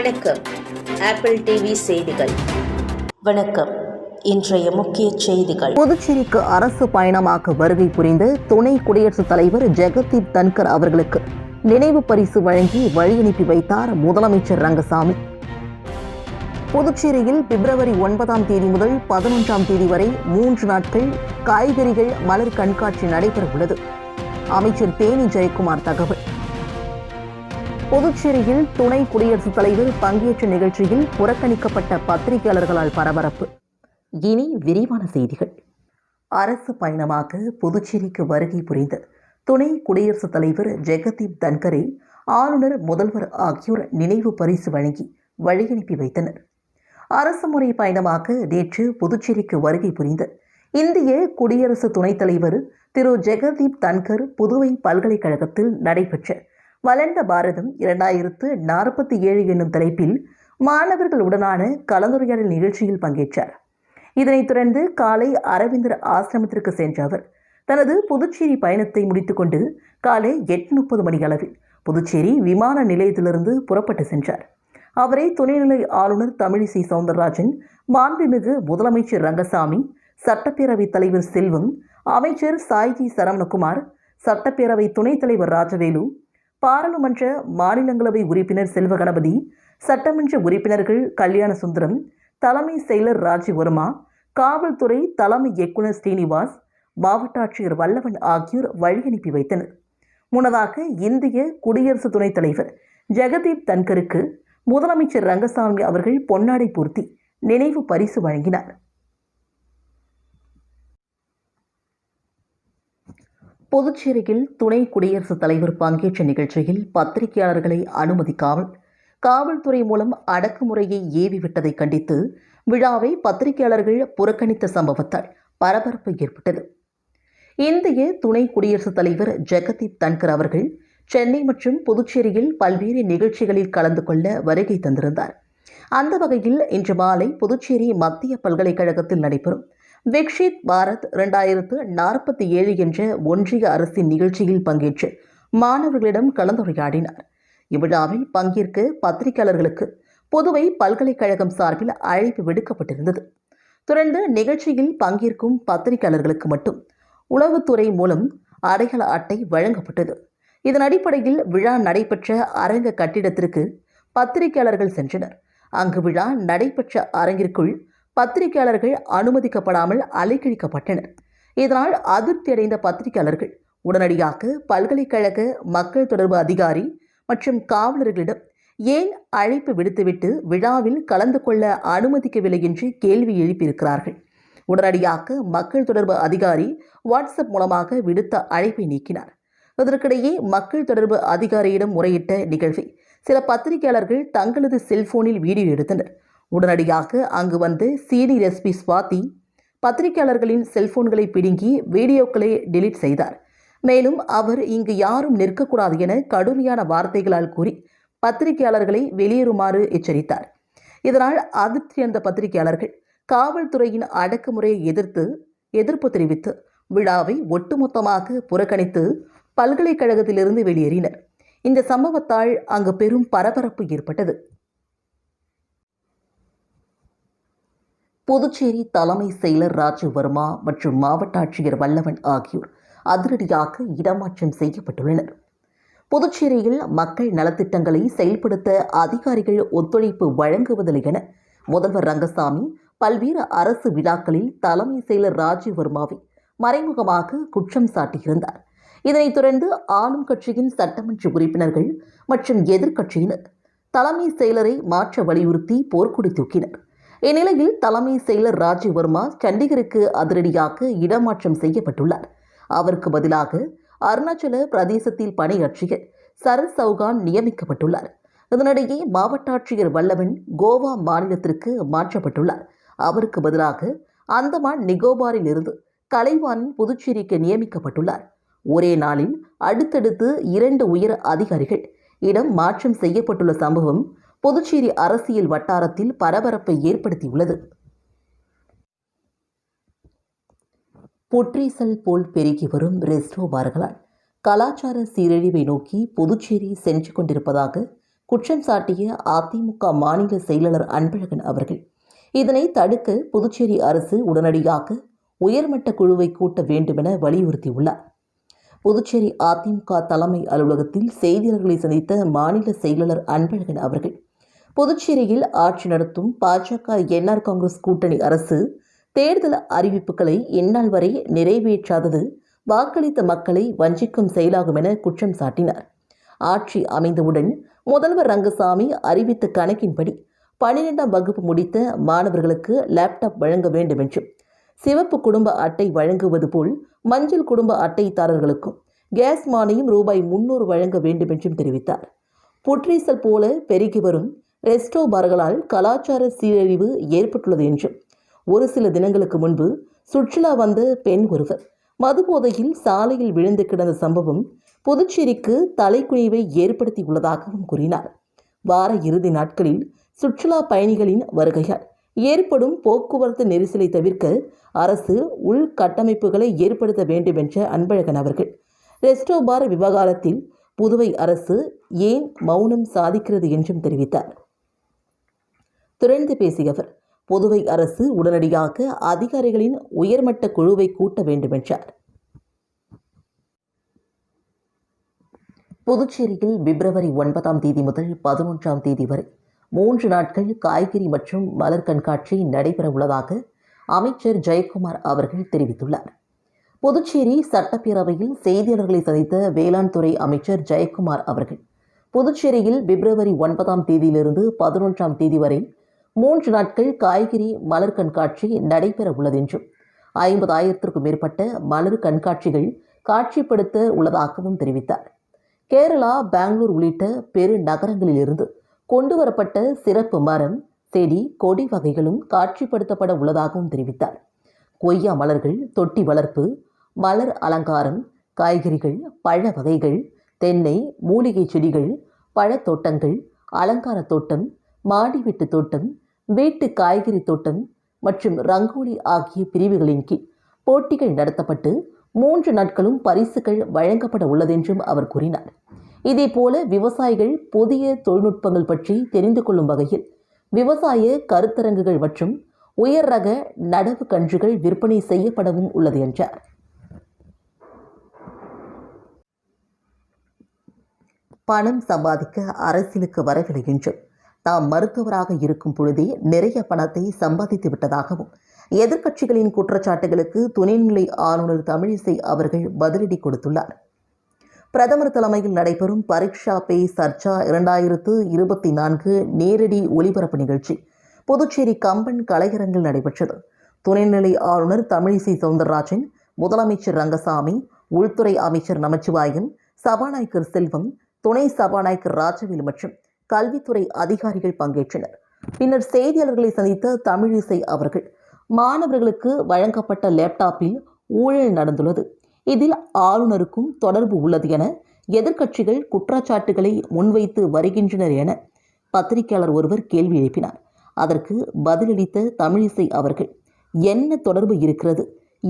வணக்கம். Apple TV செய்திகள். வணக்கம். இன்றைய முக்கிய செய்திகள். புதுச்சேரிக்கு அரசு பயணமாக வருகை புரிந்த துணை குடியரசுத் தலைவர் ஜெகதீப் தன்கர் அவர்களுக்கு நினைவு பரிசு வழங்கி வழி அனுப்பி வைத்தார் முதலமைச்சர் ரங்கசாமி. புதுச்சேரியில் பிப்ரவரி ஒன்பதாம் தேதி முதல் பதினொன்றாம் தேதி வரை மூன்று நாட்கள் காய்கறிகள் மலர் கண்காட்சி நடைபெற உள்ளது அமைச்சர் தேனி ஜெயக்குமார் தகவல். புதுச்சேரியில் துணை குடியரசுத் தலைவர் பங்கேற்ற நிகழ்ச்சியில் புறக்கணிக்கப்பட்ட பத்திரிகையாளர்களால் பரபரப்பு. இனி விரிவான செய்திகள். அரசு பயணமாக புதுச்சேரிக்கு வருகை புரிந்த துணை குடியரசுத் தலைவர் ஜெகதீப் தன்கரை ஆளுநர் முதல்வர் ஆகியோர் நினைவு பரிசு வழங்கி வழியனுப்பி வைத்தனர். அரசு முறை பயணமாக நேற்று புதுச்சேரிக்கு வருகை புரிந்த இந்திய குடியரசு துணைத் தலைவர் திரு. ஜெகதீப் தன்கர் புதுவை பல்கலைக்கழகத்தில் நடைபெற்ற வளர்ந்த பாரதம் இரண்டாயிரத்து நாற்பத்தி ஏழு என்னும் தலைப்பில் மாணவர்களுடனான கலந்துரையாடல் நிகழ்ச்சியில் பங்கேற்றார். இதனைத் தொடர்ந்து காலை அரவிந்தர் ஆசிரமத்திற்கு சென்ற அவர் தனது புதுச்சேரி பயணத்தை முடித்துக்கொண்டு காலை எட்டு முப்பது மணி அளவில் புதுச்சேரி விமான நிலையத்திலிருந்து புறப்பட்டு சென்றார். அவரை துணைநிலை ஆளுநர் தமிழிசை சவுந்தரராஜன் மாண்புமிகு முதலமைச்சர் ரங்கசாமி சட்டப்பேரவைத் தலைவர் செல்வம் அமைச்சர் சாய்ஜி சரவணகுமார் சட்டப்பேரவை துணைத் தலைவர் ராஜவேலு பாராளுமன்ற மாநிலங்களவை உறுப்பினர் செல்வ கணபதி சட்டமன்ற உறுப்பினர்கள் கல்யாண சுந்தரம் தலைமை செயலர் ராஜவர்மா காவல்துறை தலைமை இயக்குனர் ஸ்ரீனிவாஸ் மாவட்ட ஆட்சியர் வல்லவன் ஆகியோர் வழியனுப்பி வைத்தனர். முன்னதாக இந்திய குடியரசு துணைத் தலைவர் ஜெகதீப் தன்கருக்கு முதலமைச்சர் ரங்கசாமி அவர்கள் பொன்னாடை பூர்த்தி நினைவு பரிசு வழங்கினார். புதுச்சேரியில் துணை குடியரசுத் தலைவர் பங்கேற்ற நிகழ்ச்சியில் பத்திரிகையாளர்களை அனுமதிக்காமல் காவல்துறை மூலம் அடக்குமுறையை ஏவி விட்டதை கண்டித்து விழாவை பத்திரிகையாளர்கள் புறக்கணித்த சம்பவத்தால் பரபரப்பு ஏற்பட்டது. இந்திய துணை குடியரசுத் தலைவர் ஜெகதீப் தன்கர் அவர்கள் சென்னை மற்றும் புதுச்சேரியில் பல்வேறு நிகழ்ச்சிகளில் கலந்து கொள்ள வருகை தந்திருந்தார். அந்த வகையில் இன்று மாலை புதுச்சேரி மத்திய பல்கலைக்கழகத்தில் நடைபெறும் விக்ஷித் பாரத் இரண்டாயிரத்து நாற்பத்தி ஏழு என்ற ஒன்றிய அரசின் நிகழ்ச்சியில் பங்கேற்று மாணவர்களிடம் கலந்துரையாடினார். இவ்விழாவில் பங்கேற்க பத்திரிகையாளர்களுக்கு புதுவை பல்கலைக்கழகம் சார்பில் அழைப்பு விடுக்கப்பட்டிருந்தது. தொடர்ந்து நிகழ்ச்சியில் பங்கேற்கும் பத்திரிகையாளர்களுக்கு மட்டும் உளவுத்துறை மூலம் அடையாள அட்டை வழங்கப்பட்டது. இதன் அடிப்படையில் விழா நடைபெற்ற அரங்க கட்டிடத்திற்கு பத்திரிகையாளர்கள் சென்றனர். அங்கு விழா நடைபெற்ற அரங்கிற்குள் பத்திரிகையாளர்கள் அனுமதிக்கப்படாமல் அலைக்கழிக்கப்பட்டனர். இதனால் அதிருப்தியடைந்த பத்திரிகையாளர்கள் உடனடியாக பல்கலைக்கழக மக்கள் தொடர்பு அதிகாரி மற்றும் காவலர்களிடம் ஏன் அழைப்பு விடுத்துவிட்டு விழாவில் கலந்து கொள்ள அனுமதிக்கவில்லை என்று கேள்வி எழுப்பியிருக்கிறார்கள். உடனடியாக மக்கள் தொடர்பு அதிகாரி வாட்ஸ்அப் மூலமாக விடுத்த அழைப்பை நீக்கினார். இதற்கிடையே மக்கள் தொடர்பு அதிகாரியிடம் முறையிட்ட நிகழ்வை சில பத்திரிகையாளர்கள் தங்களது செல்போனில் வீடியோ எடுத்தனர். உடனடியாக அங்கு வந்து சீனியர் எஸ்பி ஸ்வாதி பத்திரிகையாளர்களின் செல்போன்களை பிடுங்கி வீடியோக்களை டெலீட் செய்தார். மேலும் அவர் இங்கு யாரும் நிற்கக்கூடாது என கடுமையான வார்த்தைகளால் கூறி பத்திரிகையாளர்களை வெளியேறுமாறு எச்சரித்தார். இதனால் அதிர்ச்சியடைந்த பத்திரிகையாளர்கள் காவல்துறையின் அடக்குமுறையை எதிர்த்து எதிர்ப்பு தெரிவித்து விழாவை ஒட்டுமொத்தமாக புறக்கணித்து பல்கலைக்கழகத்திலிருந்து வெளியேறினர். இந்த சம்பவத்தால் அங்கு பெரும் பரபரப்பு ஏற்பட்டது. புதுச்சேரி தலைமை செயலர் ராஜவர்மா மற்றும் மாவட்ட ஆட்சியர் வல்லவன் ஆகியோர் அதிரடியாக இடமாற்றம் செய்யப்பட்டுள்ளனர். புதுச்சேரியில் மக்கள் நலத்திட்டங்களை செயல்படுத்த அதிகாரிகள் ஒத்துழைப்பு வழங்குவதில்லை என முதல்வர் ரங்கசாமி பல்வேறு அரசு விழாக்களில் தலைமை செயலர் ராஜீவர்மாவை மறைமுகமாக குற்றம் சாட்டியிருந்தார். இதனைத் தொடர்ந்து ஆளும் கட்சியின் சட்டமன்ற உறுப்பினர்கள் மற்றும் எதிர்க்கட்சியினர் தலைமை செயலரை மாற்ற வலியுறுத்தி போர்க்கொடி தூக்கினர். இந்நிலையில் தலைமை செயலர் ராஜீவ் வர்மா சண்டிகருக்கு அதிரடியாக இடமாற்றம் செய்யப்பட்டுள்ளார். அவருக்கு பதிலாக அருணாச்சல பிரதேசத்தில் பணியாற்றிய சரத் சௌகான் நியமிக்கப்பட்டுள்ளார். இதனிடையே மாவட்ட ஆட்சியர் வல்லவன் கோவா மாநிலத்திற்கு மாற்றப்பட்டுள்ளார். அவருக்கு பதிலாக அந்தமான் நிகோபாரில் இருந்து கலைவான் புதுச்சேரிக்கு நியமிக்கப்பட்டுள்ளார். ஒரே நாளில் அடுத்தடுத்து இரண்டு உயர் அதிகாரிகள் இடம் மாற்றம் செய்யப்பட்டுள்ள சம்பவம் புதுச்சேரி அரசியல் வட்டாரத்தில் பரபரப்பை ஏற்படுத்தியுள்ளது. பொற்றீசல் போல் பெருகி வரும் ரெஸ்டோ பார்களால் கலாச்சார சீரழிவை நோக்கி புதுச்சேரி சென்று கொண்டிருப்பதாக குற்றம் சாட்டிய அதிமுக மாநில செயலாளர் அன்பழகன் அவர்கள். இதனை தடுக்க புதுச்சேரி அரசு உடனடியாக உயர்மட்ட குழுவை கூட்ட வேண்டுமென வலியுறுத்தியுள்ளார். புதுச்சேரி அதிமுக தலைமை அலுவலகத்தில் செய்தியாளர்களை சந்தித்த மாநில செயலாளர் அன்பழகன் அவர்கள் புதுச்சேரியில் ஆட்சி நடத்தும் பாஜக என்ஆர் காங்கிரஸ் கூட்டணி அரசு தேர்தல் அறிவிப்புகளை இந்நாள் வரை நிறைவேற்றாதது. வாக்களித்த மக்களை வஞ்சிக்கும் செயலாகும் என குற்றம் சாட்டினார். ஆட்சி அமைந்தவுடன் முதல்வர் ரங்கசாமி அறிவித்த கணக்கின்படி பன்னிரெண்டாம் வகுப்பு முடித்த மாணவர்களுக்கு லேப்டாப் வழங்க வேண்டும் என்றும் சிவப்பு குடும்ப அட்டை வழங்குவது போல் மஞ்சள் குடும்ப அட்டைதாரர்களுக்கும் கேஸ் மானியம் ரூபாய் முன்னூறு வழங்க வேண்டும் என்றும் தெரிவித்தார். புற்றீசல் போல பெருகி வரும் ரெஸ்டோ பார்களால் கலாச்சார சீரழிவு ஏற்பட்டுள்ளது என்றும் ஒரு சில தினங்களுக்கு முன்பு சுற்றுலா வந்த பெண் ஒருவர் மதுபோதையில் சாலையில் விழுந்து கிடந்த சம்பவம் புதுச்சேரிக்கு தலைக்குனிவை ஏற்படுத்தியுள்ளதாகவும் கூறினார். வார இறுதி நாட்களில் சுற்றுலா பயணிகளின் வருகையால் ஏற்படும் போக்குவரத்து நெரிசலை தவிர்க்க அரசு உள்கட்டமைப்புகளை ஏற்படுத்த வேண்டும் என்ற அன்பழகன் அவர்கள் ரெஸ்டோபார் விவகாரத்தில் புதுவை அரசு ஏன் மௌனம் சாதிக்கிறது என்றும் தெரிவித்தார். தொடர்ந்து பேசிய அவர் புதுவை அரசு உடனடியாக அதிகாரிகளின் உயர்மட்ட குழுவை கூட்ட வேண்டும் என்றார் புதுச்சேரியில் பிப்ரவரி ஒன்பதாம் தேதி முதல் பதினொன்றாம் தேதி வரை மூன்று நாட்கள் காய்கறி மற்றும் மலர் கண்காட்சி நடைபெற உள்ளதாக அமைச்சர் ஜெயக்குமார் அவர்கள் தெரிவித்துள்ளார். புதுச்சேரி சட்டப்பேரவையில் செய்தியாளர்களை சந்தித்த வேளாண் துறை அமைச்சர் ஜெயக்குமார் அவர்கள் புதுச்சேரியில் பிப்ரவரி ஒன்பதாம் தேதியிலிருந்து பதினொன்றாம் தேதி வரை மூன்று நாட்கள் காய்கறி மலர் கண்காட்சி நடைபெற உள்ளதென்றும் ஐம்பதாயிரத்திற்கும் மேற்பட்ட மலர் கண்காட்சிகள் காட்சிப்படுத்த உள்ளதாகவும் தெரிவித்தார். கேரளா பெங்களூர் உள்ளிட்ட பெரு நகரங்களிலிருந்து கொண்டு வரப்பட்ட சிறப்பு மரம் செடி கொடி வகைகளும் காட்சிப்படுத்தப்பட உள்ளதாகவும் தெரிவித்தார். கொய்யா மலர்கள் தொட்டி வளர்ப்பு மலர் அலங்காரம் காய்கறிகள் பழ வகைகள் தென்னை மூலிகை செடிகள் பழத்தோட்டங்கள் அலங்கார தோட்டம் மாடி வீட்டு தோட்டம் வீட்டு காய்கறி தோட்டம் மற்றும் ரங்கோலி ஆகிய பிரிவுகளின் கீழ் போட்டிகள் நடத்தப்பட்டு மூன்று நாட்களும் பரிசுகள் வழங்கப்பட உள்ளதென்றும் அவர் கூறினார். இதேபோல விவசாயிகள் புதிய தொழில்நுட்பங்கள் பற்றி தெரிந்து கொள்ளும் வகையில் விவசாய கருத்தரங்குகள் மற்றும் உயர் ரக நடவு கன்றுகள் விற்பனை செய்யப்படவும் உள்ளது என்றார். பணம் சம்பாதிக்க அரசியலுக்கு வரவில்லை என்றும் தாம் மருத்துவராக இருக்கும் பொழுதே நிறைய பணத்தை சம்பாதித்து விட்டதாகவும் எதிர்க்கட்சிகளின் குற்றச்சாட்டுகளுக்கு துணைநிலை ஆளுநர் தமிழிசை அவர்கள் பதிலடி கொடுத்துள்ளார். பிரதமர் தலைமையில் நடைபெறும் பரீட்சா பே சர்ச்சா இரண்டாயிரத்து இருபத்தி நான்கு நேரடி ஒலிபரப்பு நிகழ்ச்சி புதுச்சேரி கம்பன் கலையரங்கில் நடைபெற்றது. துணைநிலை ஆளுநர் தமிழிசை சவுந்தரராஜன் முதலமைச்சர் ரங்கசாமி உள்துறை அமைச்சர் நமச்சிவாயன் சபாநாயகர் செல்வம் துணை சபாநாயகர் ராஜவேல் மற்றும் கல்வித்துறை அதிகாரிகள் பங்கேற்றனர். பின்னர் செய்தியாளர்களை சந்தித்த தமிழிசை அவர்கள் மாணவர்களுக்கு வழங்கப்பட்ட லேப்டாப்பில் ஊழல் நடந்துள்ளது. இதில் ஆளுநருக்கும் தொடர்பு உள்ளது என எதிர்க்கட்சிகள் குற்றச்சாட்டுகளை முன்வைத்து வருகின்றனர் என பத்திரிகையாளர் ஒருவர் கேள்வி எழுப்பினார். அதற்கு பதிலளித்த தமிழிசை அவர்கள் என்ன தொடர்பு இருக்கிறது?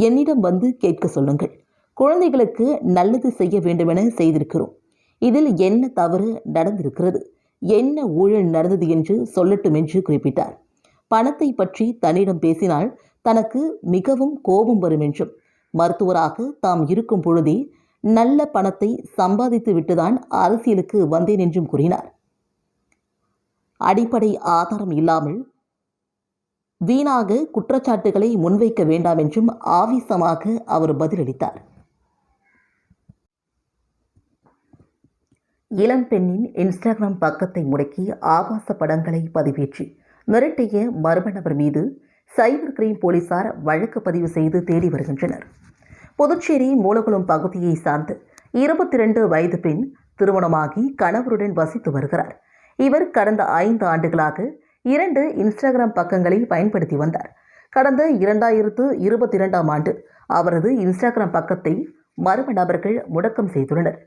என்னிடம் வந்து கேட்க சொல்லுங்கள். குழந்தைகளுக்கு நல்லது செய்ய வேண்டுமென செய்திருக்கிறோம். இதில் என்ன தவறு நடந்திருக்கிறது? என்ன ஊழல் நடந்தது என்று சொல்லட்டும் என்று குறிப்பிட்டார். பணத்தை பற்றி தன்னிடம் பேசினால் தனக்கு மிகவும் கோபம் வரும் என்றும் மருத்துவராக தாம் இருக்கும் பொழுதே நல்ல பணத்தை சம்பாதித்து விட்டுதான் அரசியலுக்கு வந்தேன் என்றும் கூறினார். அடிப்படை ஆதாரம் இல்லாமல் வீணாக குற்றச்சாட்டுகளை முன்வைக்க வேண்டாம் என்றும் ஆவேசமாக அவர் பதிலளித்தார். இளம் பெண்ணின் இன்ஸ்டாகிராம் பக்கத்தை முடக்கி ஆபாச படங்களை பதிவேற்றி மிரட்டிய மர்ம நபர் மீது சைபர் கிரைம் போலீசார் வழக்கு பதிவு செய்து தேடி வருகின்றனர். புதுச்சேரி மூலகுளம் பகுதியை சார்ந்த இருபத்தி ரெண்டு வயது பெண் திருமணமாகி கணவருடன் வசித்து வருகிறார். இவர் கடந்த ஐந்து ஆண்டுகளாக இரண்டு இன்ஸ்டாகிராம் பக்கங்களை பயன்படுத்தி வந்தார். கடந்த இரண்டாயிரத்து இருபத்தி இரண்டாம் ஆண்டு அவரது இன்ஸ்டாகிராம் பக்கத்தை மர்ம நபர்கள் முடக்கம் செய்துள்ளனர்.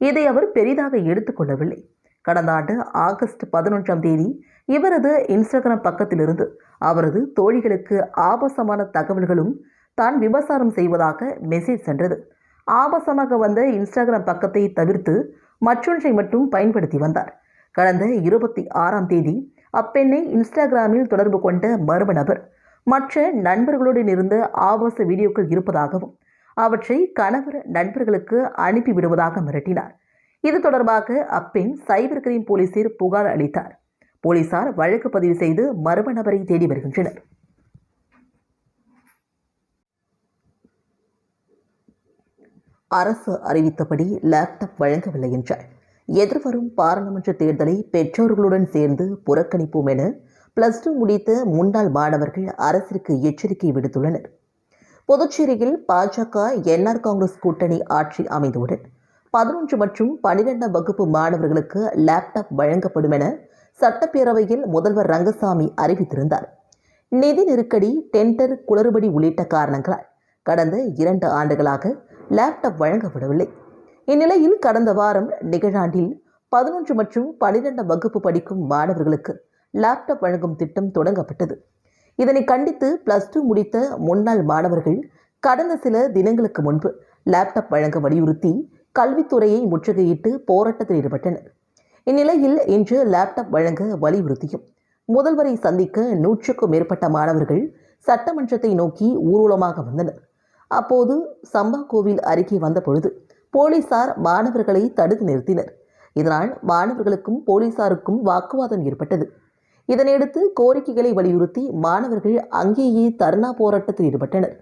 இதை அவர் பெரிதாக எடுத்துக்கொள்ளவில்லை. கடந்த ஆண்டு ஆகஸ்ட் பதினொன்றாம் தேதி இவரது இன்ஸ்டாகிராம் பக்கத்திலிருந்து அவரது தோழிகளுக்கு ஆபாசமான தகவல்களும் தான் விபசாரம் செய்வதாக மெசேஜ் சென்றது. ஆபாசமாக வந்த இன்ஸ்டாகிராம் பக்கத்தை தவிர்த்து மற்றொன்றை மட்டும் பயன்படுத்தி வந்தார். கடந்த இருபத்தி ஆறாம் தேதி அப்பெண்ணை இன்ஸ்டாகிராமில் தொடர்பு கொண்ட மர்ம நபர் மற்ற நண்பர்களுடன் இருந்த ஆபாச வீடியோக்கள் இருப்பதாகவும் அவற்றை கணவர் நண்பர்களுக்கு அனுப்பி விடுவதாக மிரட்டினார். இது தொடர்பாக அப்பெண் சைபர் கிரைம் போலீசில் புகார் அளித்தார். போலீசார் வழக்கு பதிவு செய்து மர்ம நபரை தேடி வருகின்றனர். அரசு அறிவித்தபடி லேப்டாப் வழங்கவில்லை என்றார். எதிர்வரும் பாராளுமன்ற தேர்தலை பெற்றோர்களுடன் சேர்ந்து புறக்கணிப்போம் என பிளஸ் டூ முடித்த முன்னாள் மாணவர்கள் அரசிற்கு எச்சரிக்கை விடுத்துள்ளனர். புதுச்சேரியில் பாஜக என்ஆர் காங்கிரஸ் கூட்டணி ஆட்சி அமைந்தவுடன் பதினொன்று மற்றும் பனிரெண்டாம் வகுப்பு மாணவர்களுக்கு லேப்டாப் வழங்கப்படும் என சட்டப்பேரவையில் முதல்வர் ரங்கசாமி அறிவித்திருந்தார். நிதி நெருக்கடி டெண்டர் குளறுபடி உள்ளிட்ட காரணங்களால் கடந்த இரண்டு ஆண்டுகளாக லேப்டாப் வழங்கப்படவில்லை. இந்நிலையில் கடந்த வாரம் நிகழாண்டில் பதினொன்று மற்றும் பனிரெண்டாம் வகுப்பு படிக்கும் மாணவர்களுக்கு லேப்டாப் வழங்கும் திட்டம் தொடங்கப்பட்டது. இதனை கண்டித்து பிளஸ் டூ முடித்த முன்னாள் மாணவர்கள் கடந்த சில தினங்களுக்கு முன்பு லேப்டாப் வழங்க வலியுறுத்தி கல்வித்துறையை முற்றுகையிட்டு போராட்டத்தில் ஈடுபட்டனர். இந்நிலையில் இன்று லேப்டாப் வழங்க வலியுறுத்தியும் முதல்வரை சந்திக்க நூற்றுக்கும் மேற்பட்ட மாணவர்கள் சட்டமன்றத்தை நோக்கி ஊர்வலமாக வந்தனர். அப்போது சம்பா கோவில் அருகே வந்த பொழுது போலீசார் மாணவர்களை தடுத்து நிறுத்தினர். இதனால் மாணவர்களுக்கும் போலீசாருக்கும் வாக்குவாதம் ஏற்பட்டது. இதனையடுத்து கோரிக்கைகளை வலியுறுத்தி மாணவர்கள் அங்கேயே தர்ணா போராட்டத்தில் ஈடுபட்டனர்.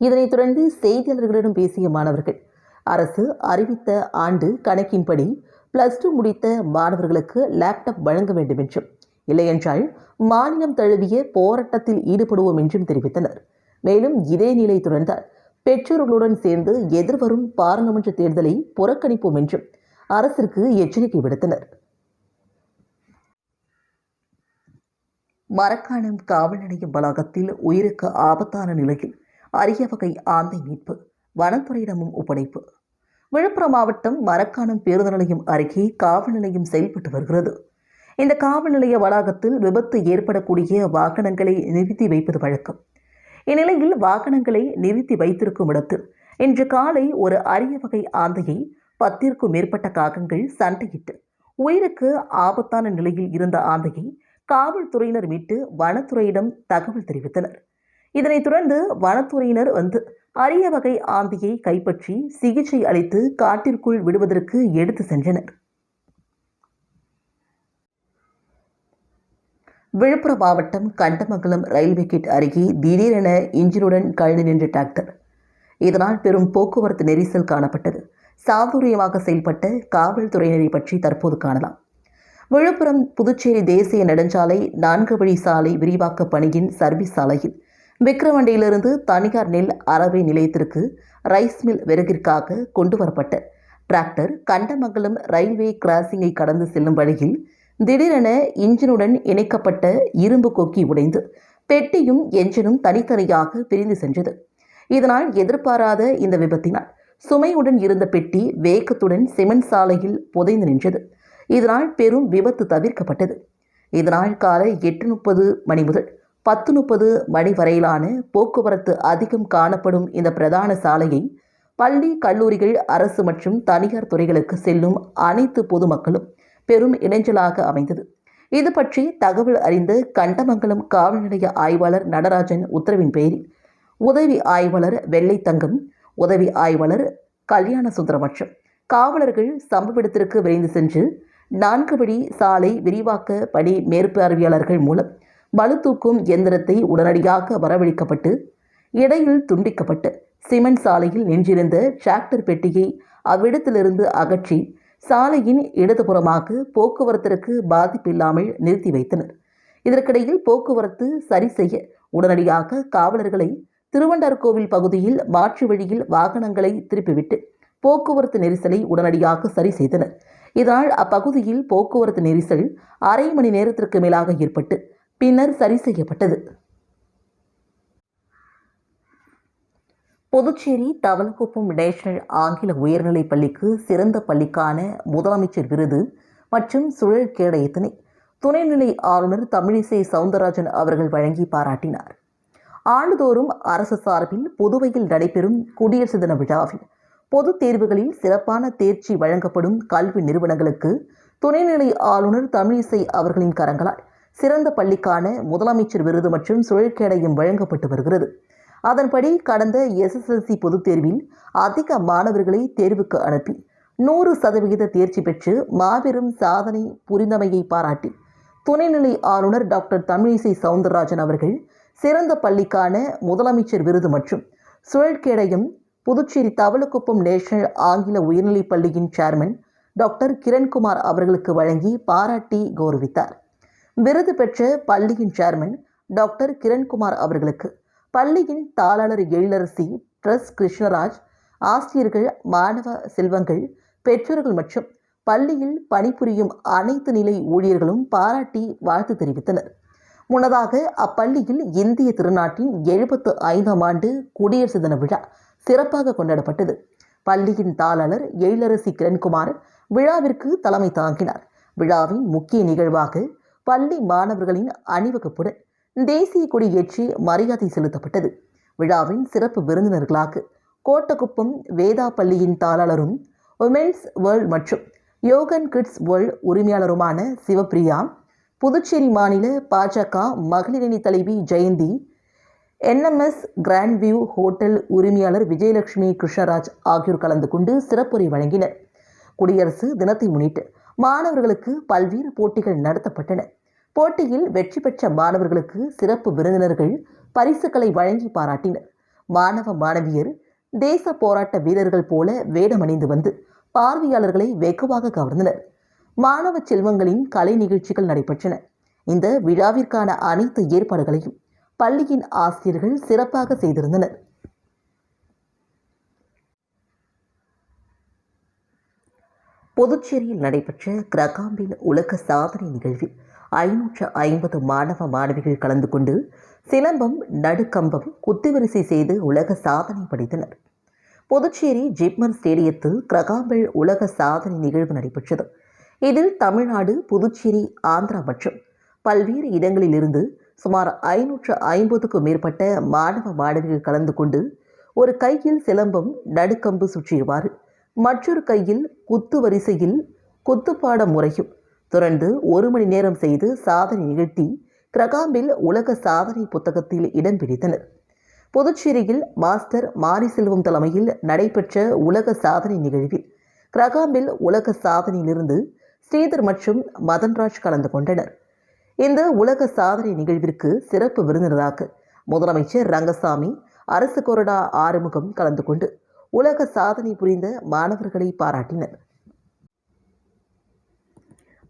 இதனைத் தொடர்ந்து செய்தியாளர்களிடம் பேசிய மாணவர்கள் அரசு அறிவித்த ஆண்டு கணக்கின்படி பிளஸ் டூ முடித்த மாணவர்களுக்கு லேப்டாப் வழங்க வேண்டும் என்றும் இல்லையென்றால் மாநிலம் தழுவிய போராட்டத்தில் ஈடுபடுவோம் என்றும் தெரிவித்தனர். மேலும் இதே நிலை தொடர்ந்தால் பெற்றோர்களுடன் சேர்ந்து எதிர்வரும் பாராளுமன்ற தேர்தலை புறக்கணிப்போம் என்றும் அரசிற்கு எச்சரிக்கை விடுத்தனர். மரக்காணம் காவல் நிலைய வளாகத்தில் உயிருக்கு ஆபத்தான நிலையில் அரிய வகை ஆந்தை மீட்பு வனத்துறையிடமும் ஒப்படைப்பு. விழுப்புரம் மாவட்டம் மரக்காணம் பேருந்து நிலையம் அருகே காவல் நிலையம் செயல்பட்டு வருகிறது. இந்த காவல் நிலைய வளாகத்தில் விபத்து ஏற்படக்கூடிய வாகனங்களை நிறுத்தி வைப்பது வழக்கம். இந்நிலையில் வாகனங்களை நிறுத்தி வைத்திருக்கும் இடத்தில் இன்று காலை ஒரு அரிய வகை ஆந்தையை பத்திற்கும் மேற்பட்ட காகங்கள் சண்டையிட்டு உயிருக்கு ஆபத்தான நிலையில் இருந்த ஆந்தையை காவல்துறையினர் மீட்டு வனத்துறையிடம் தகவல் தெரிவித்தனர். இதனைத் தொடர்ந்து வனத்துறையினர் வந்து அரிய வகை ஆந்தியை கைப்பற்றி சிகிச்சை அளித்து காட்டிற்குள் விடுவதற்கு எடுத்து சென்றனர். விழுப்புரம் மாவட்டம் கண்டமங்கலம் ரயில்வே கேட் அருகே திடீரென இன்ஜினுடன் கழுந்து நின்ற டிராக்டர். இதனால் பெரும் போக்குவரத்து நெரிசல் காணப்பட்டது. சாதுரியமாக செயல்பட்ட காவல்துறையினரை பற்றி தற்போது காணலாம். விழுப்புரம் புதுச்சேரி தேசிய நெடுஞ்சாலை நான்கு வழி சாலை விரிவாக்க பணியின் சர்வீஸ் சாலையில் விக்கிரவண்டியிலிருந்து தனியார் நெல் அரவை நிலையத்திற்கு ரைஸ் மில் விறகிற்காக கொண்டு வரப்பட்ட டிராக்டர் கண்டமங்கலம் ரயில்வே கிராசிங்கை கடந்து செல்லும் வழியில் திடீரென இன்ஜினுடன் இணைக்கப்பட்ட இரும்பு கொக்கி உடைந்து பெட்டியும் என்ஜினும் தனித்தனியாக பிரிந்து சென்றது. இதனால் எதிர்பாராத இந்த விபத்தினால் சுமையுடன் இருந்த பெட்டி வேகத்துடன் சிமெண்ட் சாலையில் புதைந்து நின்றது. இதனால் பெரும் விபத்து தவிர்க்கப்பட்டது. இதனால் காலை எட்டு முப்பது மணி முதல் பத்து முப்பது மணி வரையிலான போக்குவரத்து அதிகம் காணப்படும் இந்த பிரதான சாலையை பள்ளி கல்லூரிகள் அரசு மற்றும் தனியார் துறைகளுக்கு செல்லும் அனைத்து பொதுமக்களும் பெரும் இடைஞ்சலாக அமைந்தது. இது பற்றி தகவல் அறிந்த கண்டமங்கலம் காவல் நிலைய ஆய்வாளர் நடராஜன் உத்தரவின் பேரில் உதவி ஆய்வாளர் வெள்ளை தங்கம் உதவி ஆய்வாளர் கல்யாண சுந்தரம் மற்றும் காவலர்கள் சம்பவ இடத்திற்கு விரைந்து சென்று நான்கு வழி சாலை விரிவாக்க பணி மேற்பார்வையாளர்கள் மூலம் பளு தூக்கும் எந்திரத்தை உடனடியாக வரவழைக்கப்பட்டு இடையில் துண்டிக்கப்பட்டு சிமெண்ட் சாலையில் நின்றிருந்த டிராக்டர் பெட்டியை அவ்விடத்திலிருந்து அகற்றி சாலையின் இடதுபுறமாக போக்குவரத்திற்கு பாதிப்பில்லாமல் நிறுத்தி வைத்தனர். இதற்கிடையில் போக்குவரத்து சரி செய்ய உடனடியாக காவலர்களை திருவண்டார்கோவில் பகுதியில் மாற்று வழியில் வாகனங்களை திருப்பிவிட்டு போக்குவரத்து நெரிசலை உடனடியாக சரி செய்தனர். இதனால் அப்பகுதியில் போக்குவரத்து நெரிசல் அரை மணி நேரத்திற்கு மேலாக ஏற்பட்டு பின்னர் சரி செய்யப்பட்டது. புதுச்சேரி தவளக்குப்பம் நேஷனல் ஆங்கில உயர்நிலைப் பள்ளிக்கு சிறந்த பள்ளிக்கான முதலமைச்சர் விருது மற்றும் சுழல் கேடயத்தினை துணைநிலை ஆளுநர் தமிழிசை சவுந்தரராஜன் அவர்கள் வழங்கி பாராட்டினார். ஆண்டுதோறும் அரசு சார்பில் புதுவையில் நடைபெறும் குடியரசு தின விழாவில் பொதுத் தேர்வுகளில் சிறப்பான தேர்ச்சி வழங்கப்படும் கல்வி நிறுவனங்களுக்கு துணைநிலை ஆளுநர் தமிழிசை அவர்களின் கரங்களால் சிறந்த பள்ளிக்கான முதலமைச்சர் விருது மற்றும் சுழற்கேடயம் வழங்கப்பட்டு வருகிறது. அதன்படி கடந்த எஸ்எஸ்எல்சி பொதுத் தேர்வில் அதிக மாணவர்களை தேர்வுக்கு அனுப்பி நூறு சதவிகித தேர்ச்சி பெற்று மாபெரும் சாதனை புரிந்தமையை பாராட்டி துணைநிலை ஆளுநர் டாக்டர் தமிழிசை சவுந்தரராஜன் அவர்கள் சிறந்த பள்ளிக்கான முதலமைச்சர் விருது மற்றும் சுழற்கேடயம் புதுச்சேரி தவளக்குப்பம் நேஷனல் ஆங்கில உயர்நிலைப் பள்ளியின் சேர்மன் டாக்டர் கிரண்குமார் அவர்களுக்கு வழங்கி பாராட்டி கௌரவித்தார். விருது பெற்ற பள்ளியின் சேர்மன் டாக்டர் கிரண்குமார் அவர்களுக்கு பள்ளியின் தாளாளர் எழிலரசி ட்ரஸ் கிருஷ்ணராஜ் ஆசிரியர்கள் மாணவ செல்வங்கள் பெற்றோர்கள் மற்றும் பள்ளியில் பணிபுரியும் அனைத்து நிலை ஊழியர்களும் பாராட்டி வாழ்த்து தெரிவித்தனர். முன்னதாக அப்பள்ளியில் இந்திய திருநாட்டின் எழுபத்து ஐந்தாம் ஆண்டு குடியரசு தின விழா சிறப்பாக கொண்டாடப்பட்டது. பள்ளியின் தாளாளர் எழிலரசி கிரண்குமார் விழாவிற்கு தலைமை தாங்கினார். விழாவின் முக்கிய நிகழ்வாக பள்ளி மாணவர்களின் அணிவகுப்புடன் தேசிய கொடி ஏற்றி மரியாதை செலுத்தப்பட்டது. விழாவின் சிறப்பு விருந்தினர்களாக கோட்டக்குப்பம் வேதா பள்ளியின் தாளாளரும் உமென்ஸ் வேர்ல்ட் மற்றும் யோகன் கிட்ஸ் வேர்ல்ட் உரிமையாளருமான சிவப்பிரியா புதுச்சேரி மாநில பாஜக மகளிரணி தலைவி Jayanthi NMS grand view hotel உரிமையாளர் விஜயலட்சுமி கிருஷ்ணராஜ் ஆகியோர் கலந்து கொண்டு சிறப்புரை வழங்கினர். குடியரசு தினத்தை முன்னிட்டு மாணவர்களுக்கு பல்வேறு போட்டிகள் நடத்தப்பட்டன. போட்டியில் வெற்றி பெற்ற மாணவர்களுக்கு சிறப்பு விருந்தினர்கள் பரிசுகளை வழங்கி பாராட்டினர். மாணவ மாணவியர் தேச போராட்ட வீரர்கள் போல வேடமணிந்து வந்து பார்வையாளர்களை வெகுவாக கவர்ந்தனர். மாணவ செல்வங்களின் கலை நிகழ்ச்சிகள் நடைபெற்றன. இந்த விழாவிற்கான அனைத்து ஏற்பாடுகளையும் பள்ளியின் ஆசிரியர்கள் சிறப்பாக செய்திருந்தனர். புதுச்சேரியில் நடைபெற்ற கிரகாம்பில் உலக சாதனை நிகழ்வில் ஐநூற்று ஐம்பது மாணவ மாணவிகள் கலந்து கொண்டு சிலம்பம் நடுக்கம்பம் குத்துவரிசை செய்து உலக சாதனை படைத்தனர். புதுச்சேரி ஜிப்மர் ஸ்டேடியத்தில் கிரகாம்பில் உலக சாதனை நிகழ்வு நடைபெற்றது. இதில் தமிழ்நாடு புதுச்சேரி ஆந்திரா மற்றும் பல்வேறு இடங்களிலிருந்து சுமார் ஐநூற்று ஐம்பதுக்கும் மேற்பட்ட மாணவ மாணவிகள் கலந்து கொண்டு ஒரு கையில் சிலம்பம் நடுக்கம்பு சுற்றியவாறு மற்றொரு கையில் குத்து வரிசையில் குத்துப்பாட முறையும். தொடர்ந்து ஒரு மணி நேரம் செய்து சாதனை நிகழ்த்தி கிரகாம்பில் உலக சாதனை புத்தகத்தில் இடம் பிடித்தனர். புதுச்சேரியில் மாஸ்டர் மாரிசெல்வம் தலைமையில் நடைபெற்ற உலக சாதனை நிகழ்வில் கிரகாம்பில் உலக சாதனையிலிருந்து ஸ்ரீதர் மற்றும் மதன்ராஜ் கலந்து கொண்டனர். இந்த உலக சாதனை நிகழ்விற்கு சிறப்பு விருந்தினராக முதலமைச்சர் ரங்கசாமி அரசு கொறடா ஆறுமுகம் கலந்து கொண்டு உலக சாதனை புரிந்த மாணவர்களை பாராட்டினர்.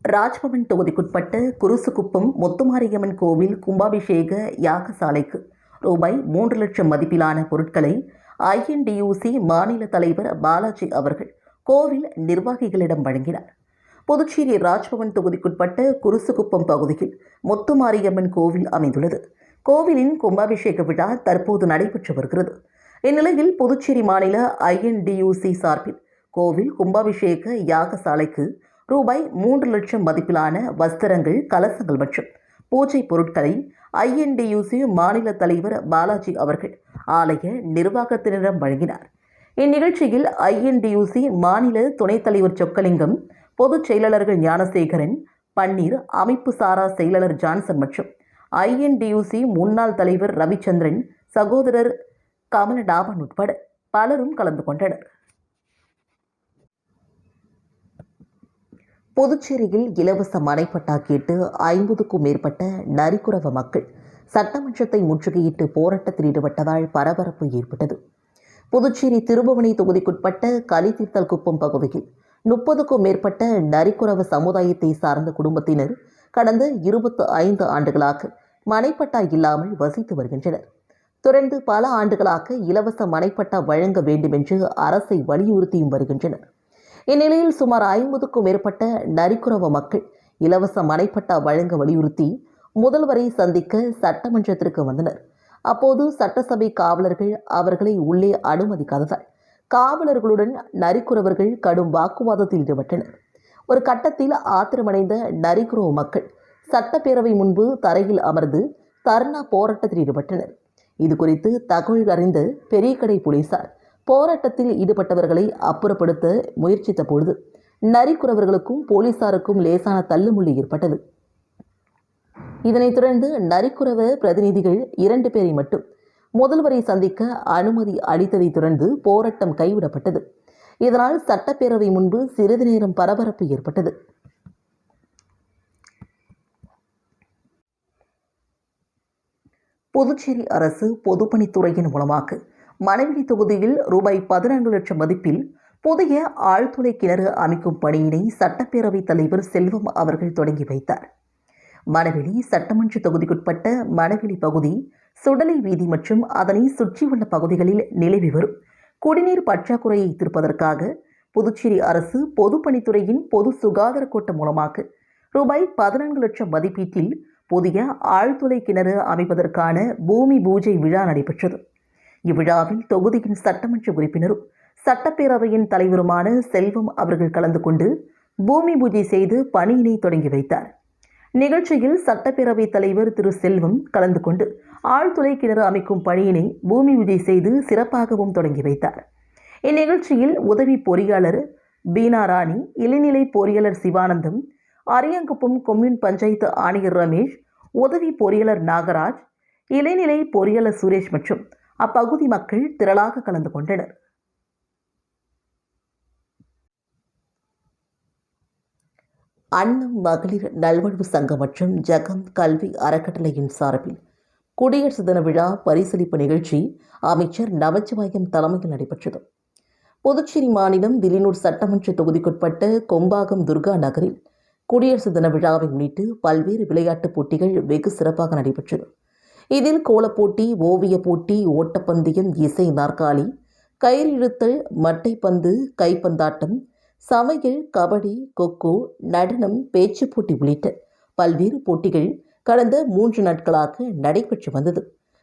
ராஜ்பவன் தொகுதிக்குட்பட்ட குருசுக்குப்பம் முத்துமாரியம்மன் கோவில் கும்பாபிஷேக யாகசாலைக்கு ரூபாய் மூன்று லட்சம் மதிப்பிலான பொருட்களை ஐஎன்டியூசி மாநில தலைவர் பாலாஜி அவர்கள் கோவில் நிர்வாகிகளிடம் வழங்கினார். புதுச்சேரி ராஜ்பவன் தொகுதிக்குட்பட்ட குருசுகுப்பம் பகுதியில் முத்துமாரியம்மன் கோவில் அமைந்துள்ளது. கோவிலின் கும்பாபிஷேக விழா தற்போது நடைபெற்று வருகிறது. இந்நிலையில் புதுச்சேரி மாநில ஐஎன்டியூசி சார்பில் கோவில் கும்பாபிஷேக யாகசாலைக்கு ரூபாய் மூன்று லட்சம் மதிப்பிலான வஸ்திரங்கள் கலசங்கள் மற்றும் பூஜை பொருட்களை ஐஎன்டியூசி மாநில தலைவர் பாலாஜி அவர்கள் ஆலய நிர்வாகத்தினரிடம் வழங்கினார். இந்நிகழ்ச்சியில் ஐஎன்டியூசி மாநில துணைத் தலைவர் சொக்கலிங்கம் பொதுச் செயலாளர்கள் ஞானசேகரன் பன்னீர் அமைப்பு சாரா செயலாளர் ஜான்சன் மற்றும் ஐஎன்டியூசி முன்னாள் தலைவர் ரவிச்சந்திரன் சகோதரர் கமலநாபன் உட்பட பலரும் கலந்து கொண்டனர். புதுச்சேரியில் இலவச மனைப்பட்டா கேட்டு ஐம்பதுக்கும் மேற்பட்ட நரிக்குறவ மக்கள் சட்டமன்றத்தை முற்றுகையிட்டு போராட்டத்தில் ஈடுபட்டதால் பரபரப்பு ஏற்பட்டது. புதுச்சேரி திருபுவனை தொகுதிக்குட்பட்ட கலித்தீர்த்தல் குப்பம் பகுதியில் முப்பதுக்கும் மேற்பட்ட நரிக்குறவ சமுதாயத்தை சார்ந்த குடும்பத்தினர் கடந்த இருபத்து ஐந்து ஆண்டுகளாக மனைப்பட்டா இல்லாமல் வசித்து வருகின்றனர். தொடர்ந்து பல ஆண்டுகளாக இலவச மனைப்பட்டா வழங்க வேண்டுமென்று அரசை வலியுறுத்தியும் வருகின்றனர். இந்நிலையில் சுமார் ஐம்பதுக்கும் மேற்பட்ட நரிக்குறவ மக்கள் இலவச மனைப்பட்டா வழங்க வலியுறுத்தி முதல்வரை சந்திக்க சட்டமன்றத்திற்கு வந்தனர். அப்போது சட்டசபை காவலர்கள் அவர்களை உள்ளே அனுமதிக்காததால் காவலர்களுடன் நரிக்குறவர்கள் கடும் வாக்குவாதத்தில் ஈடுபட்டனர். ஒரு கட்டத்தில் ஆத்திரமடைந்த நரிக்குறவ மக்கள் சட்டப்பேரவை முன்பு தரையில் அமர்ந்து தர்ணா போராட்டத்தில் ஈடுபட்டனர். இது குறித்து தகவல் அறிந்த பெரியகடை போலீசார் போராட்டத்தில் ஈடுபட்டவர்களை அப்புறப்படுத்த முயற்சித்த பொழுது நரிக்குறவர்களுக்கும் போலீசாருக்கும் லேசான தள்ளுமுள்ளி ஏற்பட்டது. இதனைத் தொடர்ந்து நரிக்குறவ பிரதிநிதிகள் இரண்டு பேரை மட்டும் முதல்வரை சந்திக்க அனுமதி அளித்ததைத் தொடர்ந்து போராட்டம் கைவிடப்பட்டது. இதனால் சட்டப்பேரவை முன்பு சிறிது நேரம் பரபரப்பு ஏற்பட்டது. புதுச்சேரி அரசு பொதுப்பணித்துறையின் மூலமாக மனைவி தொகுதியில் ரூபாய் பதினான்கு லட்சம் மதிப்பில் புதிய ஆழ்துளை கிணறு அமைக்கும் பணியினை சட்டப்பேரவைத் தலைவர் செல்வம் அவர்கள் தொடங்கி வைத்தார். மணவெளி சட்டமன்ற தொகுதிக்குட்பட்ட மணவெளி பகுதி சுடலை வீதி மற்றும் அதனை சுற்றியுள்ள பகுதிகளில் நிலவி வரும். குடிநீர் பற்றாக்குறையை தீர்ப்பதற்காக புதுச்சேரி அரசு பொதுப்பணித்துறையின் பொது சுகாதார கூட்டம் மூலமாக ரூபாய் பதினான்கு லட்சம் மதிப்பீட்டில் புதிய ஆழ்துளை கிணறு அமைப்பதற்கான பூமி பூஜை விழா நடைபெற்றது. இவ்விழாவில் தொகுதியின் சட்டமன்ற உறுப்பினரும் சட்டப்பேரவையின் தலைவருமான செல்வம் அவர்கள் கலந்து கொண்டு பூமி பூஜை செய்து பணியினை தொடங்கி வைத்தார். நிகழ்ச்சியில் சட்டப்பேரவைத் தலைவர் திரு செல்வம் கலந்து கொண்டு ஆழ்துளை கிணறு அமைக்கும் பணியினை பூமி பூஜை செய்து சிறப்பாகவும் தொடங்கி வைத்தார். இந்நிகழ்ச்சியில் உதவி பொறியாளர் பீனா ராணி இளநிலை பொறியாளர் சிவானந்தம் அரியங்குப்பம் கொம்யூன் பஞ்சாயத்து ஆணையர் ரமேஷ் உதவி பொறியாளர் நாகராஜ் இளைநிலை பொறியாளர் சுரேஷ் மற்றும் அப்பகுதி மக்கள் திரளாக கலந்து கொண்டனர். அன்னம் மகளிர் நல்வாழ்வு சங்கம் மற்றும் ஜகம் கல்வி அறக்கட்டளையின் சார்பில் குடியரசு தின விழா பரிசளிப்பு நிகழ்ச்சி அமைச்சர் நமச்சிவாயம் தலைமையில் நடைபெற்றது. புதுச்சேரி மாநிலம் திலினூர் சட்டமன்ற தொகுதிக்குட்பட்ட கொம்பாகம் துர்கா நகரில் குடியரசு தின விழாவை முன்னிட்டு பல்வேறு விளையாட்டுப் போட்டிகள் வெகு சிறப்பாக நடைபெற்றது. இதில் கோலப்போட்டி ஓவியப் போட்டி ஓட்டப்பந்தயம் இசை நாற்காலி கயிறு இழுத்தல் மட்டைப்பந்து கைப்பந்தாட்டம் சமையல் கபடி கொக்கோ நடனம் பேச்சுப் போட்டி உள்ளிட்ட பல்வேறு போட்டிகள் கடந்த மூன்று நாட்களாக நடைபெற்று வந்தது.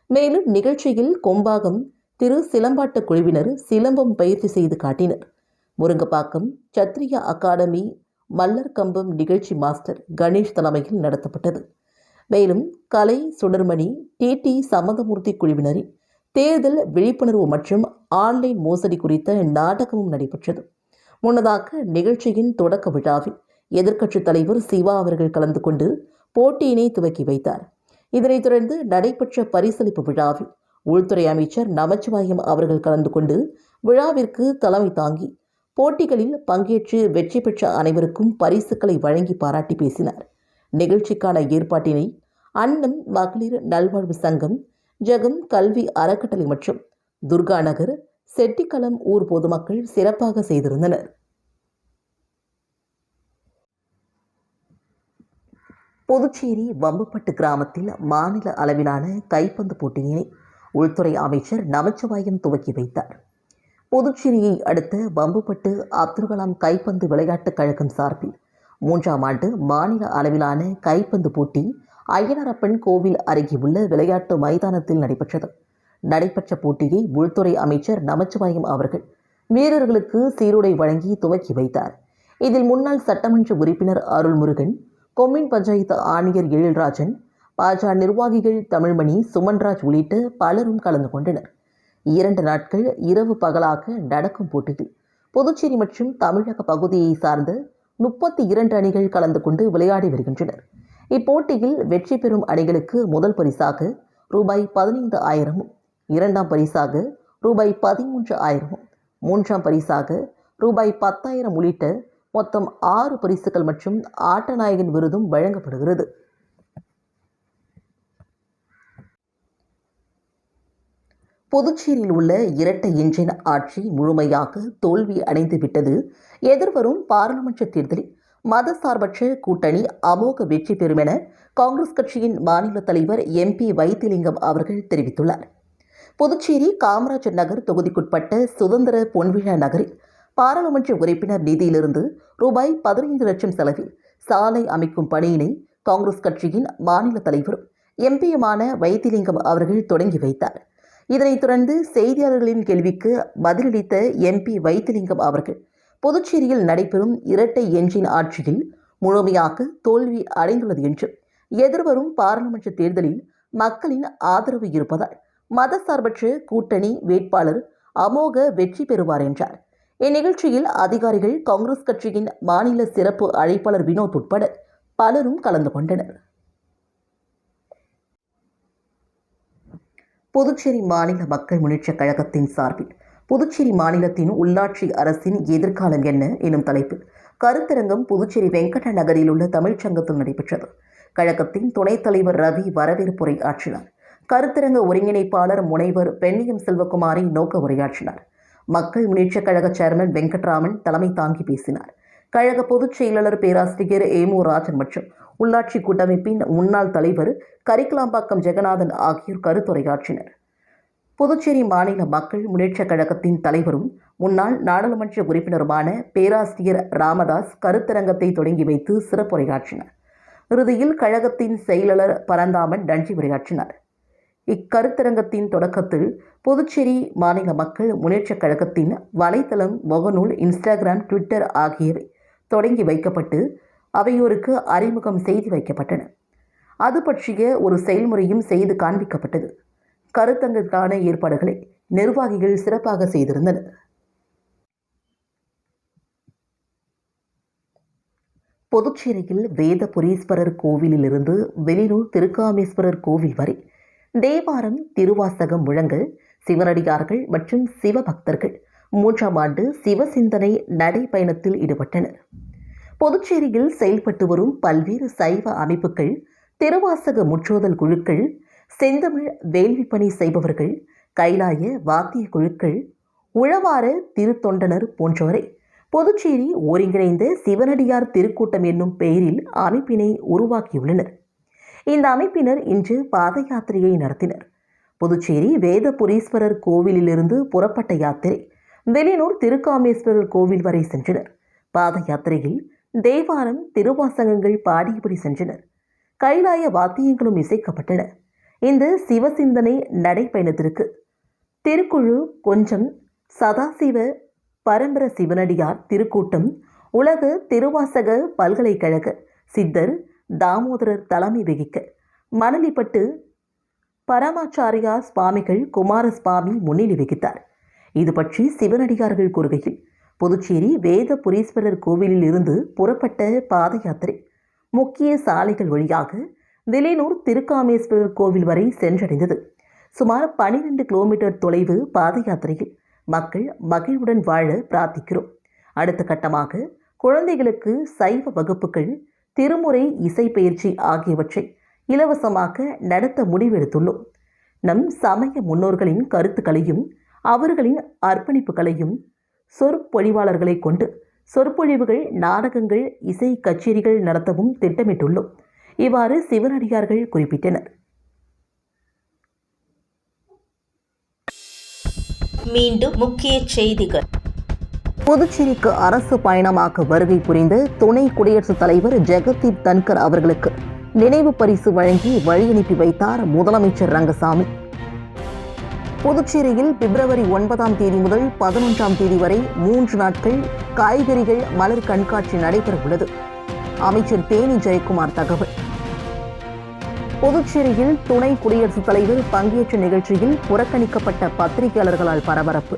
மேலும் நிகழ்ச்சியில் கொம்பாகம் திரு சிலம்பாட்ட குழுவினர் சிலம்பம் பயிற்சி செய்து காட்டினர். முருங்கப்பாக்கம் சத்ரியா அகாடமி மல்லர் கம்பம் நிகழ்ச்சி மாஸ்டர் கணேஷ் தலைமையில் நடத்தப்பட்டது. மேலும் கலை சுடர்மணி டிடி சமதமூர்த்தி குழுவினரின் தேர்தல் விழிப்புணர்வு மற்றும் ஆன்லைன் மோசடி குறித்த நாடகமும் நடைபெற்றது. முன்னதாக நிகழ்ச்சியின் தொடக்க விழாவில் எதிர்க்கட்சித் தலைவர் சிவா அவர்கள் கலந்து கொண்டு போட்டியினை துவக்கி வைத்தார். இதனைத் தொடர்ந்து நடைபெற்ற பரிசளிப்பு விழாவில் உள்துறை அமைச்சர் நமச்சிவாயம் அவர்கள் கலந்து கொண்டு விழாவிற்கு தலைமை தாங்கி போட்டிகளில் பங்கேற்று வெற்றி பெற்ற அனைவருக்கும் பரிசுகளை வழங்கி பாராட்டி பேசினார். நிகழ்ச்சிக்கான ஏற்பாட்டினை அன்னம் மகளிர் நல்வாழ்வு சங்கம் ஜெகம் கல்வி அறக்கட்டளை மற்றும் துர்கா நகர் செட்டிக்களம் ஊர் பொதுமக்கள் சிறப்பாக செய்திருந்தனர். புதுச்சேரி வம்புப்பட்டு கிராமத்தில் மாநில அளவிலான கைப்பந்து போட்டியினை உள்துறை அமைச்சர் நமச்சிவாயம் துவக்கி வைத்தார். புதுச்சேரியை அடுத்த வம்புப்பட்டு அப்துல் கலாம் கைப்பந்து விளையாட்டுக் கழகம் சார்பில் மூன்றாம் ஆண்டு மாநில அளவிலான கைப்பந்து போட்டி ஐயனாரப்பன் கோவில் அருகே உள்ள விளையாட்டு மைதானத்தில் நடைபெற்றது. நடைபெற்ற போட்டியை உள்துறை அமைச்சர் நமச்சிவாயம் அவர்கள் வீரர்களுக்கு சீருடை வழங்கி துவக்கி வைத்தார். இதில் முன்னாள் சட்டமன்ற உறுப்பினர் அருள்முருகன் கொம்மின் பஞ்சாயத்து ஆணையர் எழில்ராஜன் பாஜக நிர்வாகிகள் தமிழ்மணி சுமன்ராஜ் உள்ளிட்ட பலரும் கலந்து கொண்டனர். இரண்டு நாட்கள் இரவு பகலாக நடக்கும் போட்டியில் புதுச்சேரி மற்றும் தமிழக பகுதியை சார்ந்த முப்பத்தி இரண்டு அணிகள் கலந்து கொண்டு விளையாடி வருகின்றனர். இப்போட்டியில் வெற்றி பெறும் அணிகளுக்கு முதல் பரிசாக ரூபாய் பதினைந்து ஆயிரமும் இரண்டாம் பரிசாக ரூபாய் பதிமூன்று ஆயிரமும் மூன்றாம் பரிசாக ரூபாய் பத்தாயிரம் உள்ளிட்ட மொத்தம் ஆறு பரிசுகள் மற்றும் ஆட்டநாயகன் விருதும் வழங்கப்படுகிறது. புதுச்சேரியில் உள்ள இரட்டை இன்ஜின் ஆட்சி முழுமையாக தோல்வி அடைந்து விட்டது. எதிர்வரும் பாராளுமன்ற தேர்தலில் மதசார்பற்ற கூட்டணி அமோக வெற்றி பெறும் என காங்கிரஸ் கட்சியின் மாநில தலைவர் எம்பி வைத்திலிங்கம் அவர்கள் தெரிவித்துள்ளார். புதுச்சேரி காமராஜர் நகர் தொகுதிக்குட்பட்ட சுதந்திர பொன்விழா நகரில் பாராளுமன்ற உறுப்பினர் நிதியிலிருந்து ரூபாய் பதினைந்து லட்சம் செலவில் சாலை அமைக்கும் பணியினை காங்கிரஸ் கட்சியின் மாநில தலைவரும் எம்பியுமான வைத்திலிங்கம் அவர்கள் தொடங்கி வைத்தார். இதனைத் தொடர்ந்து செய்தியாளர்களின் கேள்விக்கு பதிலளித்த எம்பி வைத்திலிங்கம் அவர்கள் புதுச்சேரியில் நடைபெறும் இரட்டை என்ஜின் ஆட்சியில் முழுமையாக தோல்வி அடைந்துள்ளது என்றும் எதிர்வரும் பாராளுமன்ற தேர்தலில் மக்களின் ஆதரவு இருப்பதால் மதசார்பற்ற கூட்டணி வேட்பாளர் அமோக வெற்றி பெறுவார் என்றார். இந்நிகழ்ச்சியில் அதிகாரிகள் காங்கிரஸ் கட்சியின் மாநில சிறப்பு அழைப்பாளர் வினோத் உட்பட பலரும் கலந்து கொண்டனர். புதுச்சேரி மாநில மக்கள் முன்னேற்றக் கழகத்தின் சார்பில் புதுச்சேரி மாநிலத்தின் உள்ளாட்சி அரசின் எதிர்காலம் என்ன எனும் தலைப்பில் கருத்தரங்கம் புதுச்சேரி வெங்கட நகரில் உள்ள தமிழ்ச்சங்கத்தில் நடைபெற்றது. கழகத்தின் துணைத் தலைவர் ரவி வரவேற்புரை ஆற்றினார். கருத்தரங்க ஒருங்கிணைப்பாளர் முனைவர் பெண்ணியம் செல்வகுமாரி நோக்க உரையாற்றினார். மக்கள் முன்னேற்றக் கழக சேர்மன் வெங்கட்ராமன் தலைமை தாங்கி பேசினார். கழக பொதுச் செயலாளர் பேராசிரியர் ஏமு ராஜன் மற்றும் உள்ளாட்சி கூட்டமைப்பின் முன்னாள் தலைவர் கரிக்கலாம்பாக்கம் ஜெகநாதன் ஆகியோர் கருத்துரையாற்றினர். புதுச்சேரி மாநில மக்கள் முன்னேற்றக் கழகத்தின் தலைவரும் முன்னாள் நாடாளுமன்ற உறுப்பினருமான பேராசிரியர் ராமதாஸ் கருத்தரங்கத்தை தொடங்கி வைத்து சிறப்புரையாற்றினார். இறுதியில் கழகத்தின் செயலாளர் பரந்தாமன் நன்றி உரையாற்றினார். இக்கருத்தரங்கத்தின் தொடக்கத்தில் புதுச்சேரி மாநில மக்கள் முன்னேற்றக் கழகத்தின் வலைத்தளம் முகநூல் இன்ஸ்டாகிராம் ட்விட்டர் ஆகியவை தொடங்கி வைக்கப்பட்டு அவையோருக்கு அறிமுகம் செய்து வைக்கப்பட்டன. அது பற்றிய ஒரு செயல்முறையும் செய்து காண்பிக்கப்பட்டது. கருத்தங்கிற்கான ஏற்பாடுகளை நிர்வாகிகள் சிறப்பாக செய்திருந்தனர். புதுச்சேரியில் வேதபுரீஸ்வரர் கோவிலிலிருந்து வெளியூர் திருக்காமேஸ்வரர் கோவில் வரை தேவாரம் திருவாசகம் முழங்கல் சிவனடியார்கள் மற்றும் சிவபக்தர்கள் மூன்றாம் ஆண்டு சிவசிந்தனை நடைப்பயணத்தில் ஈடுபட்டனர். புதுச்சேரியில் செயல்பட்டு வரும் பல்வேறு சைவ அமைப்புகள் திருவாசக முற்றோதல் குழுக்கள் செந்தமிழ் வேள்வி பணி செய்பவர்கள் கைலாய வாத்திய குழுக்கள் உழவார திருத்தொண்டனர் போன்றவரை புதுச்சேரி ஒருங்கிணைந்த சிவனடியார் திருக்கூட்டம் என்னும் பெயரில் அமைப்பினை உருவாக்கியுள்ளனர். இந்த அமைப்பினர் இன்று பாத யாத்திரையை நடத்தினர். புதுச்சேரி வேதபுரீஸ்வரர் கோவிலிலிருந்து புறப்பட்ட யாத்திரை வெளியூர் திருக்காமேஸ்வரர் கோவில் வரை சென்றனர். பாத யாத்திரையில் தேவாரம் திருவாசகங்கள் பாடியபடி சென்றனர். கைலாய வாத்தியங்களும் இசைக்கப்பட்டன. இந்த சிவசிந்தனை நடைப்பயணத்திற்கு திருக்குழு கொஞ்சம் சதாசிவ பரம்பர சிவனடியார் திருக்கூட்டம் உலக திருவாசக பல்கலைக்கழக சித்தர் தாமோதரர் தலைமை வகிக்க மணலிப்பட்டு பரமாச்சாரியா சுவாமிகள் குமாரசுவாமி முன்னிலை வகித்தார். இது பற்றி சிவனடியார்கள் கூறுகையில் புதுச்சேரி வேத புரீஸ்வரர் கோவிலில் இருந்து புறப்பட்ட பாத யாத்திரை முக்கிய சாலைகள் வழியாக வில்லியனூர் திருக்காமேஸ்வரர் கோவில் வரை சென்றடைந்தது. சுமார் பனிரெண்டு கிலோமீட்டர் தொலைவு பாத யாத்திரையில் மக்கள் மகிழ்வுடன் வாழ பிரார்த்திக்கிறோம். அடுத்த கட்டமாக குழந்தைகளுக்கு சைவ வகுப்புகள் திருமுறை இசை பயிற்சி ஆகியவற்றை இலவசமாக நடத்த முடிவெடுத்துள்ளோம். நம் சமய முன்னோர்களின் கருத்துக்களையும் அவர்களின் அர்ப்பணிப்புகளையும் சொற்பொழிவாளர்களை கொண்டு சொற்பொழிவுகள் நாடகங்கள் இசை கச்சேரிகள் நடத்தவும் திட்டமிட்டுள்ளோம். இவ்வாறு சிவனடியார்கள் குறிப்பிட்டனர். மீண்டும் முக்கிய செய்திகள். புதுச்சேரிக்கு அரசு பயணமாக வருகை புரிந்த துணை குடியரசுத் தலைவர் ஜெகதீப் தன்கர் அவர்களுக்கு நினைவு பரிசு வழங்கி வழியனுப்பி வைத்தார் முதலமைச்சர் ரங்கசாமி. புதுச்சேரியில் பிப்ரவரி ஒன்பதாம் தேதி முதல் பதினொன்றாம் தேதி வரை மூன்று நாட்கள் காய்கறிகள் மலர் கண்காட்சி நடைபெற உள்ளது அமைச்சர் தேனி ஜெயக்குமார் தகவல். புதுச்சேரியில் துணை குடியரசுத் தலைவர் பங்கேற்ற நிகழ்ச்சியில் புறக்கணிக்கப்பட்ட பத்திரிகையாளர்களால் பரபரப்பு.